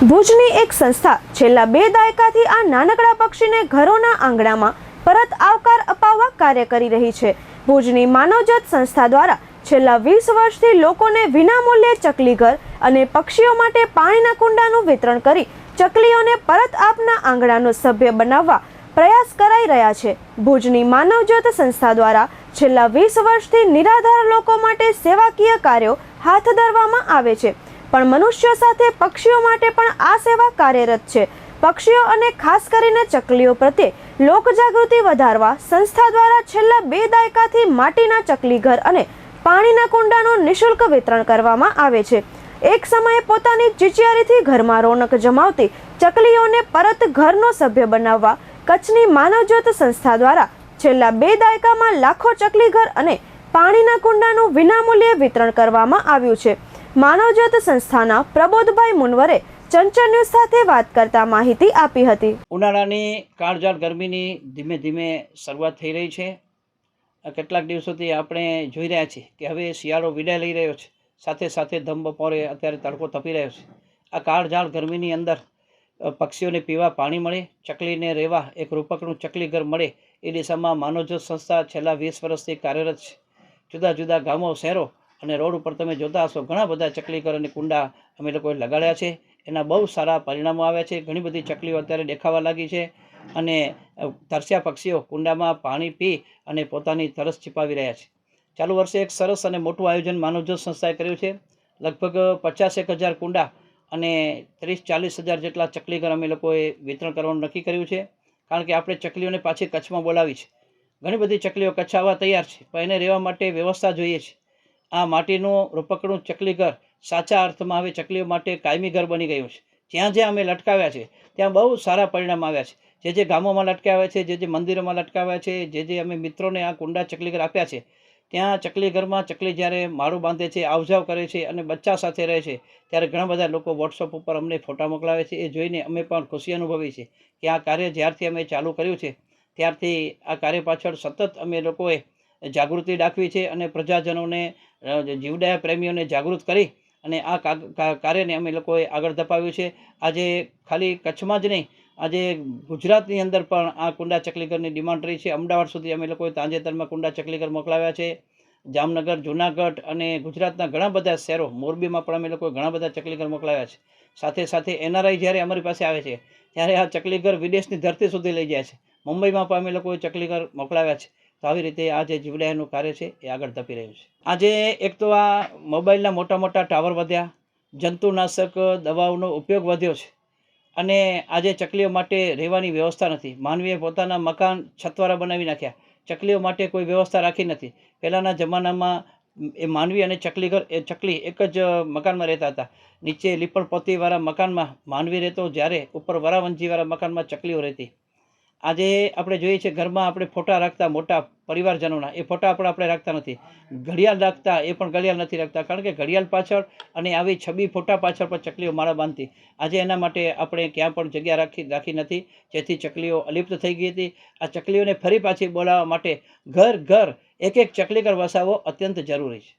ભુજની એક સંસ્થા છેલ્લા બે દાયકાથી આ નાનકડા પક્ષીને ઘરોના આંગણામાં પરત આવકાર અપાવવા કાર્ય કરી રહી છે. ભુજની માનવજત સંસ્થા દ્વારા છેલ્લા વીસ વર્ષથી લોકોને વિનામૂલ્યે ચકલી ઘર અને પક્ષીઓ માટે પાણીના કુંડાનું વિતરણ કરી ચકલીઓને પરત આપના આંગણાનો સભ્ય બનાવવા પ્રયાસ કરાઈ રહ્યા છે. ભુજની માનવજ્યોત સંસ્થા દ્વારા છેલ્લા વીસ વર્ષથી નિરાધાર લોકો માટે સેવાકીય કાર્યો હાથ ધરવામાં આવે છે. પણ મનુષ્યો સાથે પક્ષીઓ માટે પણ આ સેવા કાર્યરત છે. પક્ષીઓ અને ખાસ કરીને ચકલીઓ પ્રત્યે લોકજાગૃતિ વધારવા સંસ્થા દ્વારા છેલ્લા બે દાયકાથી માટીના ચકલી ઘર અને પાણીના કુંડાનું નિઃશુલ્ક વિતરણ કરવામાં આવે છે. એક સમયે પોતાની ચિચિયારીથી ઘરમાં રોનક જમાવતી ચકલીઓને પરત ઘરનો સભ્ય બનાવવા કચ્છની માનવજ્યોત સંસ્થા દ્વારા છેલ્લા બે દાયકામાં લાખો ચકલી ઘર અને પાણીના કુંડાનું વિનામૂલ્યે વિતરણ કરવામાં આવ્યું છે. માનવજ્યોત સંસ્થાના પ્રબોધભાઈ મુનવરે ચંચળ ન્યૂઝ સાથે વાત કરતા માહિતી આપી હતી. ઉનાળાની કાળજાળ ગરમીની ધીમે ધીમે શરૂઆત થઈ રહી છે. કેટલાક દિવસોથી આપણે જોઈ રહ્યા છીએ કે હવે શિયાળો વિદાય લઈ રહ્યો છે. સાથે સાથે ધમ બપોરે અત્યારે તડકો તપી રહ્યો છે. આ કાળજાળ ગરમીની અંદર પક્ષીઓને પીવા પાણી મળે, ચકલીને રહેવા એક રૂપકનું ચકલી ઘર મળે, એ દિશામાં માનવજ્યોત સંસ્થા છેલ્લા વીસ વર્ષથી કાર્યરત છે. જુદા જુદા ગામો, શહેરો અને રોડ ઉપર તમે જોતા હશો, ઘણા બધા ચકલીકર અને કુંડા અમે લોકોએ લગાડ્યા છે. એના બહુ સારા પરિણામો આવ્યા છે. ઘણી બધી ચકલીઓ અત્યારે દેખાવા લાગી છે અને તરસ્યા પક્ષીઓ કુંડામાં પાણી પી અને પોતાની તરસ છિપાવી રહ્યા છે. ચાલુ વર્ષે એક સરસ અને મોટું આયોજન માનવજ્યોત સંસ્થાએ કર્યું છે. લગભગ પચાસેક હજાર કુંડા અને ત્રીસ ચાલીસ હજાર જેટલા ચકલીઘર અમે લોકોએ વિતરણ કરવાનું નક્કી કર્યું છે. કારણ કે આપણે ચકલીઓને પાછી કચ્છમાં બોલાવી છે. ઘણી બધી ચકલીઓ કચ્છ આવવા તૈયાર છે, પણ એને રહેવા માટે વ્યવસ્થા જોઈએ છે. આ માટીનું રૂપકડું ચકલી ઘર સાચા અર્થમાં હવે ચકલીઓ માટે કાયમી ઘર બની ગયું છે. જ્યાં જ્યાં અમે લટકાવ્યા છે, ત્યાં બહુ સારા પરિણામ આવ્યા છે. જે જે ગામોમાં લટકાવ્યા છે, જે જે મંદિરોમાં લટકાવ્યા છે, જે જે અમે મિત્રોને આ કુંડા ચકલી ઘર આપ્યા છે, ત્યાં ચકલી ઘરમાં ચકલી જ્યારે માળું બાંધે છે, આવજાવ કરે છે અને બચ્ચા સાથે રહે છે, ત્યારે ઘણા બધા લોકો વોટ્સઅપ ઉપર અમને ફોટા મોકલાવે છે. એ જોઈને અમે પણ ખુશી અનુભવી છે કે આ કાર્ય જ્યારથી અમે ચાલુ કર્યું છે, ત્યારથી આ કાર્ય પાછળ સતત અમે લોકોએ જાગૃતિ દાખવી છે અને પ્રજાજનોને જીવડાયા પ્રેમીઓને જાગૃત કરી અને આ કાર્યને અમે લોકોએ આગળ ધપાવ્યું છે. આજે ખાલી કચ્છમાં જ નહીં, આજે ગુજરાતની અંદર પણ આ કુંડા ચકલીઘરની ડિમાન્ડ રહી છે. અમદાવાદ સુધી અમે લોકોએ તાજેતરમાં કુંડા ચકલીઘર મોકલાવ્યા છે. જામનગર, જુનાગઢ અને ગુજરાતના ઘણા બધા શહેરો, મોરબીમાં પણ અમે લોકોએ ઘણા બધા ચકલીઘર મોકલાવ્યા છે. સાથે સાથે એનઆરઆઈ જ્યારે અમારી પાસે આવે છે, ત્યારે આ ચકલીઘર વિદેશની ધરતી સુધી લઈ જાય છે. મુંબઈમાં પણ અમે લોકોએ ચકલીઘર મોકલાવ્યા છે. તો આવી રીતે આ જે જીવડાયાનું કાર્ય છે એ આગળ ધપી રહ્યું છે. આજે એક તો આ મોબાઈલના મોટા મોટા ટાવર વધ્યા, જંતુનાશક દવાઓનો ઉપયોગ વધ્યો છે અને આજે ચકલીઓ માટે રહેવાની વ્યવસ્થા નથી. માનવીએ પોતાના મકાન છતવાળા બનાવી નાખ્યા. ચકલીઓ માટે કોઈ વ્યવસ્થા રાખી નથી. પહેલાંના જમાનામાં એ માનવી અને ચકલી ઘર, એ ચકલી એક જ મકાનમાં રહેતા હતા. નીચે લીપણ પોતીવાળા મકાનમાં માનવી રહેતો, જ્યારે ઉપર વરાવંજીવાળા મકાનમાં ચકલીઓ રહેતી. આજે આપણે જોઈએ છીએ ઘરમાં આપણે ફોટા રાખતા મોટા પરિવારજનોના. એ ફોટા પણ આપણે રાખતા નથી. ઘડિયાળ રાખતા એ પણ ઘડિયાળ નથી રાખતા. કારણ કે ઘડિયાળ પાછળ અને આવી છબી ફોટા પાછળ પણ ચકલીઓ માળા બાંધતી. આજે એના માટે આપણે ક્યાં પણ જગ્યા રાખી રાખી નથી. જેથી ચકલીઓ અલિપ્ત થઈ ગઈ હતી. આ ચકલીઓને ફરી પાછી બોલાવવા માટે ઘર ઘર, એક એક ચકલી ઘર વસાવવો અત્યંત જરૂરી છે.